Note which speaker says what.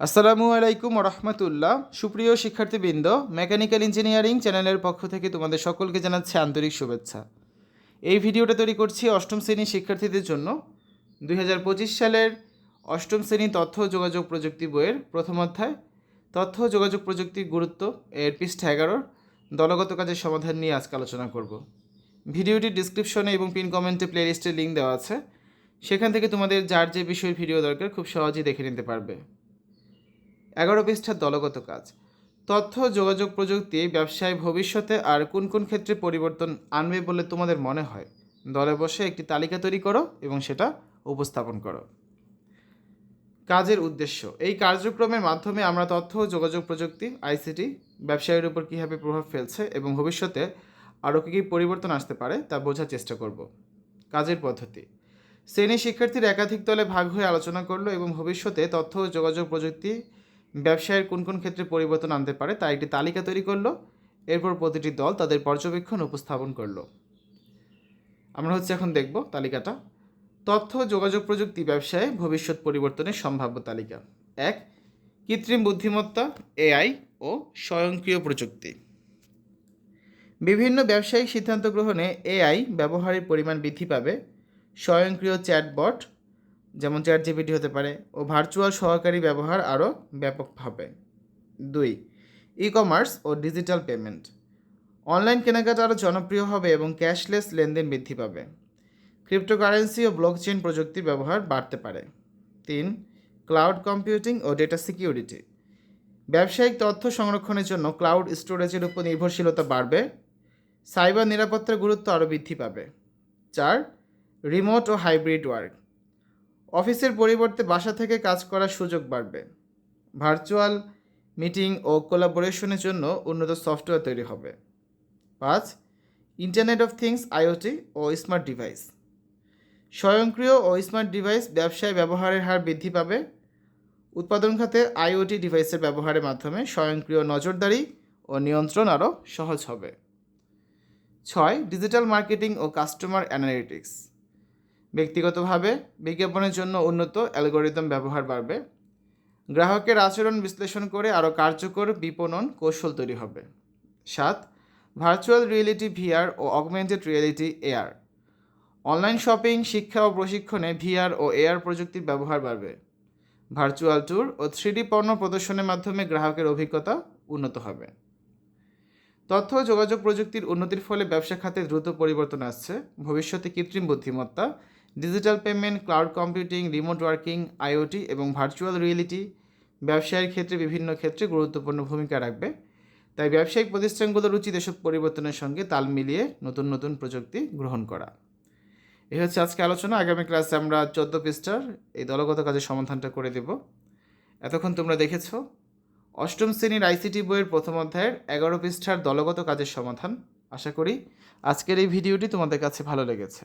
Speaker 1: আসসালামু আলাইকুম রহমতুল্লাহ। সুপ্রিয় শিক্ষার্থীবৃন্দ, মেকানিক্যাল ইঞ্জিনিয়ারিং চ্যানেলের পক্ষ থেকে তোমাদের সকলকে জানাচ্ছি আন্তরিক শুভেচ্ছা। এই ভিডিওটা তৈরি করছি অষ্টম শ্রেণির শিক্ষার্থীদের জন্য। দুই হাজার পঁচিশ সালের অষ্টম শ্রেণি তথ্য যোগাযোগ প্রযুক্তি বইয়ের প্রথম অধ্যায়। তথ্য যোগাযোগ প্রযুক্তির গুরুত্ব এর পৃষ্ঠা এগারোর দলগত কাজের সমাধান নিয়ে আজকে আলোচনা করব। ভিডিওটি ডিসক্রিপশনে এবং পিন কমেন্টে প্লেলিস্টের লিঙ্ক দেওয়া আছে। সেখান থেকে তোমাদের যার যে বিষয়ের ভিডিও দরকার, খুব সহজেই দেখে নিতে পারবে। এগারো পৃষ্ঠার দলগত কাজ। তথ্য, যোগাযোগ প্রযুক্তি, ব্যবসায় ভবিষ্যতে আর কোন কোন ক্ষেত্রে পরিবর্তন আনবে বলে তোমাদের মনে হয়? দলে বসে একটি তালিকা তৈরি করো এবং সেটা উপস্থাপন করো। কাজের উদ্দেশ্য। এই কার্যক্রমের মাধ্যমে আমরা তথ্য ও যোগাযোগ প্রযুক্তি, আইসিটি, ব্যবসায়ের উপর কীভাবে প্রভাব ফেলছে এবং ভবিষ্যতে আরও কী কী পরিবর্তন আসতে পারে তা বোঝার চেষ্টা করব। কাজের পদ্ধতি। শ্রেণি শিক্ষার্থীর একাধিক দলে ভাগ হয়ে আলোচনা করল এবং ভবিষ্যতে তথ্য ও যোগাযোগ প্রযুক্তি ব্যবসায়ের কোন কোন ক্ষেত্রে পরিবর্তন আনতে পারে তা একটি তালিকা তৈরি করল, এরপর প্রতিটি দল তাদের পর্যবেক্ষণ উপস্থাপন করল। আমরা হচ্ছে এখন দেখব তালিকাটা। তথ্য, যোগাযোগ প্রযুক্তি, ব্যবসায়ে, ভবিষ্যৎ পরিবর্তনের সম্ভাব্য তালিকা। এক, কৃত্রিম বুদ্ধিমত্তা, এআই ও স্বয়ংক্রিয় প্রযুক্তি। বিভিন্ন ব্যবসায়িক সিদ্ধান্ত গ্রহণে এআই ব্যবহারের পরিমাণ বৃদ্ধি পাবে। স্বয়ংক্রিয় চ্যাটবট যেমন চ্যাট জিপিটি হতে পারে ও ভার্চুয়াল সহকারী ব্যবহার আরও ব্যাপক হবে দুই ই কমার্স ও ডিজিটাল পেমেন্ট অনলাইন কেনাকাটা আরও জনপ্রিয় হবে এবং ক্যাশলেস লেনদেন বৃদ্ধি পাবে। ক্রিপ্টোকারেন্সি ও ব্লকচেন প্রযুক্তির ব্যবহার বাড়তে পারে। তিন ক্লাউড কম্পিউটিং ও ডেটা সিকিউরিটি ব্যবসায়িক তথ্য সংরক্ষণের জন্য ক্লাউড স্টোরেজের উপর নির্ভরশীলতা বাড়বে। সাইবার নিরাপত্তার গুরুত্ব আরও বৃদ্ধি পাবে। চার রিমোট ও হাইব্রিড ওয়ার্ক অফিসের পরিবর্তে বাসা থেকে কাজ করার সুযোগ বাড়বে। ভার্চুয়াল মিটিং ও কোলাবোরেশনের জন্য উন্নত সফটওয়্যার তৈরি হবে। পাঁচ ইন্টারনেট অফ থিংস আইওটি ও স্মার্ট ডিভাইস স্বয়ংক্রিয় ও স্মার্ট ডিভাইস ব্যবসায় ব্যবহারের হার বৃদ্ধি পাবে। উৎপাদন খাতে আইওটি ডিভাইসের ব্যবহারের মাধ্যমে স্বয়ংক্রিয় নজরদারি ও নিয়ন্ত্রণ আরও সহজ হবে। ছয় ডিজিটাল মার্কেটিং ও কাস্টমার অ্যানালিটিক্স ব্যক্তিগতভাবে বিজ্ঞাপনের জন্য উন্নত অ্যালগোরিদম ব্যবহার বাড়বে। গ্রাহকের আচরণ বিশ্লেষণ করে আরও কার্যকর বিপণন কৌশল তৈরি হবে। সাত ভার্চুয়াল রিয়েলিটি ভিআর ও augmented reality AR online shopping, শিক্ষা ও প্রশিক্ষণে ভিআর ও এআর প্রযুক্তির ব্যবহার বাড়বে। ভার্চুয়াল ট্যুর ও থ্রিডি পণ্য প্রদর্শনের মাধ্যমে গ্রাহকের অভিজ্ঞতা উন্নত হবে। তথ্য ও যোগাযোগ প্রযুক্তির উন্নতির ফলে ব্যবসা খাতে দ্রুত পরিবর্তন আসছে। ভবিষ্যতে কৃত্রিম বুদ্ধিমত্তা digital payment, cloud computing, remote working, IoT এবং ভার্চুয়াল রিয়েলিটি ব্যবসায়ের ক্ষেত্রে বিভিন্ন ক্ষেত্রে গুরুত্বপূর্ণ ভূমিকা রাখবে। তাই ব্যবসায়িক প্রতিষ্ঠানগুলোর উচিত এসব পরিবর্তনের সঙ্গে তাল মিলিয়ে নতুন নতুন প্রযুক্তি গ্রহণ করা। এ হচ্ছে আজকে আলোচনা। আগামী ক্লাসে আমরা চোদ্দ পৃষ্ঠার এই দলগত কাজের সমাধানটা করে দেব। এতক্ষণ তোমরা দেখেছ, অষ্টম শ্রেণির আইসিটি বইয়ের প্রথম অধ্যায়ের এগারো পৃষ্ঠার দলগত কাজের সমাধান। আশা করি আজকের এই ভিডিওটি তোমাদের কাছে ভালো লেগেছে।